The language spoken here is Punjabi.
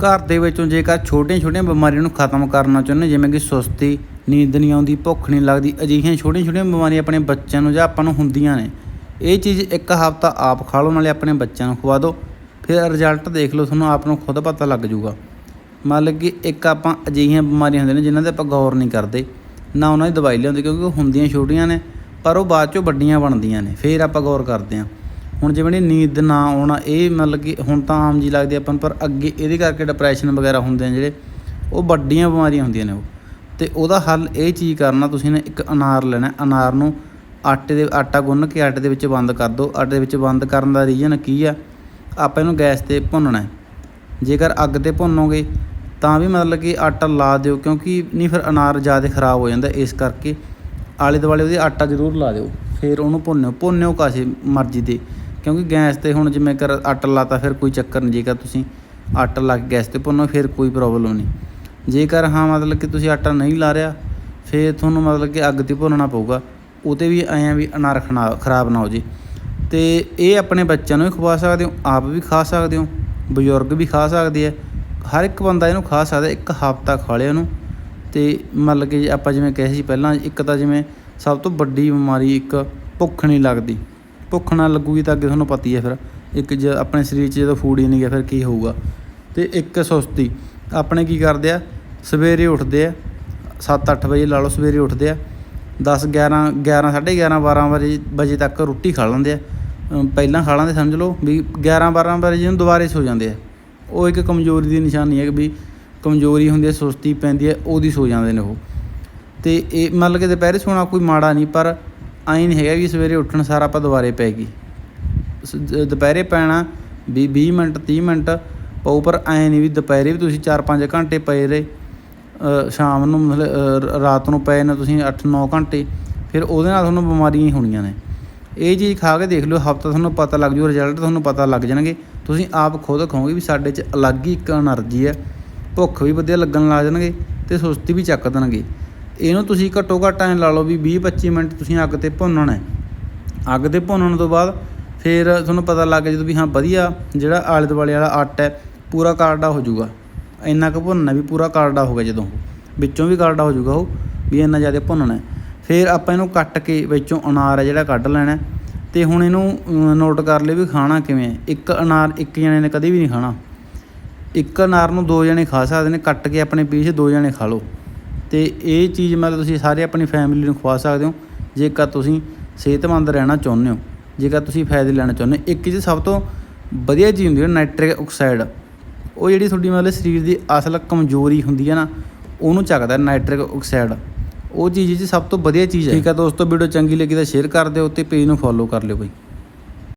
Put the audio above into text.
ਘਰ ਦੇ ਵਿੱਚੋਂ ਜੇਕਰ ਛੋਟੀਆਂ-ਛੋਟੀਆਂ ਬਿਮਾਰੀਆਂ ਨੂੰ ਖਤਮ ਕਰਨਾ ਚਾਹੁੰਦੇ, ਜਿਵੇਂ ਕਿ ਸੁਸਤੀ, ਨੀਂਦ ਨਹੀਂ ਆਉਂਦੀ, ਭੁੱਖ ਨਹੀਂ ਲੱਗਦੀ, ਅਜਿਹੀਆਂ ਛੋਟੀਆਂ-ਛੋਟੀਆਂ ਬਿਮਾਰੀਆਂ ਆਪਣੇ ਬੱਚਿਆਂ ਨੂੰ ਜਾਂ ਆਪਾਂ ਨੂੰ ਹੁੰਦੀਆਂ ਨੇ। ਇਹ ਚੀਜ਼ ਇੱਕ ਹਫ਼ਤਾ ਆਪ ਖਾ ਲਓ, ਨਾਲੇ ਆਪਣੇ ਬੱਚਿਆਂ ਨੂੰ ਖਵਾ ਦਿਓ। ਫਿਰ ਰਿਜ਼ਲਟ ਦੇਖ ਲਓ, ਤੁਹਾਨੂੰ ਆਪ ਨੂੰ ਖੁਦ ਪਤਾ ਲੱਗ ਜਾਊਗਾ। ਮਤਲਬ ਕਿ ਇੱਕ ਆਪਾਂ ਅਜਿਹੀਆਂ ਬਿਮਾਰੀਆਂ ਹੁੰਦੀਆਂ ਨੇ, ਜਿਨ੍ਹਾਂ ਤੇ ਆਪਾਂ ਗੌਰ ਨਹੀਂ ਕਰਦੇ। ਨਾ ਉਹਨਾਂ ਦੀ ਦਵਾਈ ਲਿਆਉਂਦੇ, ਕਿਉਂਕਿ ਉਹ ਹੁੰਦੀਆਂ ਛੋਟੀਆਂ ਨੇ, ਪਰ ਉਹ ਬਾਅਦ ਚੋਂ ਵੱਡੀਆਂ ਬਣਦੀਆਂ ਨੇ। ਫਿਰ ਆਪਾਂ ਗੌਰ ਕਰਦੇ ਹਾਂ। ਹੁਣ ਜਿਵੇਂ ਜਿਹੜੀ ਨੀਂਦ ਨਾ ਆਉਣਾ, ਇਹ ਮਤਲਬ ਕਿ ਹੁਣ ਤਾਂ ਆਮ ਜੀ ਲੱਗਦੀ ਆਪਾਂ ਨੂੰ, ਪਰ ਅੱਗੇ ਇਹਦੇ ਕਰਕੇ ਡਿਪਰੈਸ਼ਨ ਵਗੈਰਾ ਹੁੰਦੇ ਨੇ ਜਿਹੜੇ, ਉਹ ਵੱਡੀਆਂ ਬਿਮਾਰੀਆਂ ਹੁੰਦੀਆਂ ਨੇ ਉਹ। ਤੇ ਉਹਦਾ ਹੱਲ ਇਹ ਚੀਜ਼ ਕਰਨਾ, ਤੁਸੀਂ ਨੇ ਇੱਕ ਅਨਾਰ ਲੈਣਾ, ਅਨਾਰ ਨੂੰ ਆਟੇ ਦੇ, ਆਟਾ ਗੁੰਨ ਕੇ ਆਟੇ ਦੇ ਵਿੱਚ ਬੰਦ ਕਰ ਦਿਓ। ਆਟੇ ਦੇ ਵਿੱਚ ਬੰਦ ਕਰਨ ਦਾ ਰੀਜ਼ਨ ਕੀ ਆ? ਆਪਾਂ ਇਹਨੂੰ ਗੈਸ ਤੇ ਭੁੰਨਣਾ ਜੇਕਰ ਅੱਗ ਤੇ ਭੁੰਨੋਗੇ, ਤਾਂ ਵੀ ਮਤਲਬ ਕਿ ਆਟਾ ਲਾ ਦਿਓ, ਕਿਉਂਕਿ ਨਹੀਂ ਫਿਰ ਅਨਾਰ ਜ਼ਿਆਦਾ ਖਰਾਬ ਹੋ ਜਾਂਦਾ, ਇਸ ਕਰਕੇ ਆਲੇ ਦੁਆਲੇ ਉਹਦੇ ਆਟਾ ਜ਼ਰੂਰ ਲਾ ਦਿਓ। ਫਿਰ ਉਹਨੂੰ ਭੁੰਨਿਓ ਭੁੰਨਿਓ ਕਾਸੇ ਮਰਜ਼ੀ ਦੇ। ਕਿਉਂਕਿ ਗੈਸ ਤੇ ਹੁਣ ਜਿਵੇਂ ਕਰ ਆਟਾ ਲਾਤਾ, ਫਿਰ ਕੋਈ ਚੱਕਰ ਨਹੀਂ। ਜੇਕਰ ਤੁਸੀਂ ਆਟਾ ਲਾ ਕੇ ਗੈਸ ਤੇ ਭੁੰਨੋ, ਫਿਰ ਕੋਈ ਪ੍ਰੋਬਲਮ ਨਹੀਂ। ਜੇਕਰ ਹਾਂ, ਮਤਲਬ ਕਿ ਤੁਸੀਂ ਆਟਾ ਨਹੀਂ ਲਾ ਰਿਹਾ, ਫਿਰ ਤੁਹਾਨੂੰ ਮਤਲਬ ਕਿ ਅੱਗ ਤੇ ਭੁੰਨਣਾ ਪਊਗਾ। ਉਹ 'ਤੇ ਵੀ ਐਂ ਵੀ ਅਨਾਰ ਖਣਾ, ਖਰਾਬ ਨਾ ਹੋ ਜੇ। ਤੇ ਇਹ ਆਪਣੇ ਬੱਚਿਆਂ ਨੂੰ ਵੀ ਖਵਾ ਸਕਦੇ ਹੋ, ਆਪ ਵੀ ਖਾ ਸਕਦੇ ਹੋ, ਬਜ਼ੁਰਗ ਵੀ ਖਾ ਸਕਦੇ ਆ। ਹਰ ਇੱਕ ਬੰਦਾ ਇਹਨੂੰ ਖਾ ਸਕਦਾ, ਇੱਕ ਹਫ਼ਤਾ ਖਾ ਲਿਆ ਉਹਨੂੰ ਤੇ ਮਤਲਬ ਕਿ ਆਪਾਂ ਜਿਵੇਂ ਕਹੇ ਸੀ ਪਹਿਲਾਂ, ਇੱਕ ਤਾਂ ਜਿਵੇਂ ਸਭ ਤੋਂ ਵੱਡੀ ਬਿਮਾਰੀ ਇੱਕ ਭੁੱਖ ਨਹੀਂ ਲੱਗਦੀ। ਭੁੱਖ ਨਾ ਲੱਗੂਗੀ ਤਾਂ ਅੱਗੇ ਤੁਹਾਨੂੰ ਪਤਾ ਹੀ ਹੈ ਫਿਰ। ਇੱਕ ਜ ਆਪਣੇ ਸਰੀਰ 'ਚ ਜਦੋਂ ਫੂਡ ਹੀ ਨਹੀਂ ਗਿਆ ਫਿਰ ਕੀ ਹੋਊਗਾ। ਤੇ ਇੱਕ ਸੁਸਤੀ। ਆਪਣੇ ਕੀ ਕਰਦੇ ਆ? ਸਵੇਰੇ ਉੱਠਦੇ ਆ। 7-8 ਵਜੇ ਲਾ ਲਓ ਸਵੇਰੇ ਉੱਠਦੇ ਆ। 10 11 11 11:30 12 ਵਜੇ ਵਜੇ ਤੱਕ ਰੋਟੀ ਖਾ ਲੈਂਦੇ ਆ। ਪਹਿਲਾਂ ਖਾ ਲੈਂਦੇ, ਸਮਝ ਲਓ ਵੀ 11 12 ਵਜੇ ਨੂੰ ਦੁਬਾਰੇ ਸੋ ਜਾਂਦੇ ਆ। ਉਹ ਇੱਕ ਕਮਜ਼ੋਰੀ ਦੀ ਨਿਸ਼ਾਨੀ ਹੈ ਕਿ ਵੀ ਕਮਜ਼ੋਰੀ ਹੁੰਦੀ ਹੈ, ਸੁਸਤੀ ਪੈਂਦੀ ਹੈ, ਉਹਦੀ ਸੋ ਜਾਂਦੇ ਨੇ ਉਹ। ਤੇ ਇਹ ਮਤਲਬ ਕਿ ਦੁਪਹਿਰੇ ਸੋਣਾ ਕੋਈ ਮਾੜਾ ਨਹੀਂ, ਪਰ ਆਈ ਨਹੀਂ ਹੈਗਾ ਵੀ ਸਵੇਰੇ ਉੱਠਣ ਸਾਰ ਆਪਾਂ ਦੁਬਾਰੇ ਪੈ ਗਈ। ਦੁਪਹਿਰੇ ਪੈਣਾ 20 ਮਿੰਟ 30 ਮਿੰਟ ਪਾਉ ਪਰ ਐ ਨਹੀਂ ਵੀ ਦੁਪਹਿਰੇ ਵੀ ਤੁਸੀਂ 4-5 ਘੰਟੇ ਪਏ ਰਹੇ। ਸ਼ਾਮ ਨੂੰ ਮਤਲਬ ਰਾਤ ਨੂੰ ਪਏ ਨਾ ਤੁਸੀਂ 8-9 ਘੰਟੇ, ਫਿਰ ਉਹਦੇ ਨਾਲ ਤੁਹਾਨੂੰ ਬਿਮਾਰੀਆਂ ਹੀ ਹੋਣੀਆਂ ਨੇ। ਇਹ ਚੀਜ਼ ਖਾ ਕੇ ਦੇਖ ਲਓ, ਹਫਤਾ ਤੁਹਾਨੂੰ ਪਤਾ ਲੱਗ ਜੂ ਰਿਜ਼ਲਟ ਤੁਹਾਨੂੰ ਪਤਾ ਲੱਗ ਜਾਣਗੇ। ਤੁਸੀਂ ਆਪ ਖੁਦ ਕਹੋਗੇ ਵੀ ਸਾਡੇ 'ਚ ਅਲੱਗ ਹੀ ਇੱਕ એનર્ਜੀ ਹੈ। ਭੁੱਖ ਵੀ ਵਧੀਆ ਲੱਗਣ ਲੱਗ ਜਾਣਗੇ ਤੇ ਸੁਸਤੀ ਵੀ ਚੱਕ ਦੇਣਗੇ। ਇਹਨੂੰ ਤੁਸੀਂ ਘੱਟੋ ਘੱਟ ਐਂ ਲਾ ਲਓ ਵੀ 20-25 ਮਿੰਟ ਤੁਸੀਂ ਅੱਗ ਤੇ ਭੁੰਨਣਾ ਹੈ। ਅੱਗ ਤੇ ਭੁੰਨਣ ਤੋਂ ਬਾਅਦ ਫਿਰ ਤੁਹਾਨੂੰ ਪਤਾ ਲੱਗ ਜਦੋਂ ਵੀ ਹਾਂ ਵਧੀਆ ਜਿਹੜਾ ਆਲੇ ਦੁਆਲੇ ਵਾਲਾ ਆਟਾ ਹੈ, ਪੂਰਾ ਕਾਰਡਾ ਹੋ ਜਾਊਗਾ। ਇੰਨਾ ਕੁ ਭੁੰਨਣਾ ਵੀ ਪੂਰਾ ਕਾਰਡਾ ਹੋ ਗਿਆ ਜਦੋਂ। ਵਿੱਚੋਂ ਵੀ ਕਾਰਡਾ ਹੋ ਜਾਊਗਾ ਉਹ, ਵੀ ਇੰਨਾ ਜ਼ਿਆਦਾ ਭੁੰਨਣਾ ਫਿਰ ਆਪਾਂ ਇਹਨੂੰ ਕੱਟ ਕੇ ਵਿੱਚੋਂ ਅਨਾਰ ਹੈ ਜਿਹੜਾ ਕੱਢ ਲੈਣਾ ਹੈ। ਤੇ ਹੁਣ ਇਹਨੂੰ ਨੋਟ ਕਰ ਲਿਓ ਵੀ ਖਾਣਾ ਕਿਵੇਂ ਹੈ। ਇੱਕ ਅਨਾਰ ਇੱਕ ਜਣੇ ਨੇ ਕਦੇ ਵੀ ਨਹੀਂ ਖਾਣਾ। ਇੱਕ ਅਨਾਰ ਨੂੰ ਦੋ ਜਣੇ ਖਾ ਸਕਦੇ ਨੇ, ਕੱਟ ਕੇ ਆਪਣੇ ਪੀਸ ਦੋ ਜਣੇ ਖਾ ਲਓ। ਤੇ ਇਹ ਚੀਜ਼ ਮਤਲਬ ਤੁਸੀਂ ਸਾਰੇ ਆਪਣੀ ਫੈਮਿਲੀ ਨੂੰ ਖਵਾ ਸਕਦੇ ਹੋ। ਜੇਕਰ ਤੁਸੀਂ ਸਿਹਤਮੰਦ ਰਹਿਣਾ ਚਾਹੁੰਦੇ ਹੋ, ਜੇਕਰ ਤੁਸੀਂ ਫਾਇਦੇ ਲੈਣਾ ਚਾਹੁੰਦੇ ਹੋ, ਇੱਕ ਚੀਜ਼ ਸਭ ਤੋਂ ਵਧੀਆ ਚੀਜ਼ ਹੁੰਦੀ ਹੈ ਨਾਈਟ੍ਰਿਕ ਆਕਸਾਈਡ ਉਹ ਜਿਹੜੀ ਤੁਹਾਡੀ ਮਤਲਬ ਸਰੀਰ ਦੀ ਅਸਲ ਕਮਜ਼ੋਰੀ ਹੁੰਦੀ ਹੈ ਨਾ, ਉਹਨੂੰ ਚੱਕਦਾ ਨਾਈਟ੍ਰਿਕ ਆਕਸਾਈਡ ਉਹ ਚੀਜ਼ ਜੀ ਸਭ ਤੋਂ ਵਧੀਆ ਚੀਜ਼ ਹੈ। ਠੀਕ ਹੈ ਦੋਸਤੋ ਵੀਡੀਓ ਚੰਗੀ ਲੱਗੀ ਤਾਂ ਸ਼ੇਅਰ ਕਰ ਦਿਓ ਤੇ ਪੇਜ ਨੂੰ ਫੋਲੋ ਕਰ ਲਿਓ ਬਈ।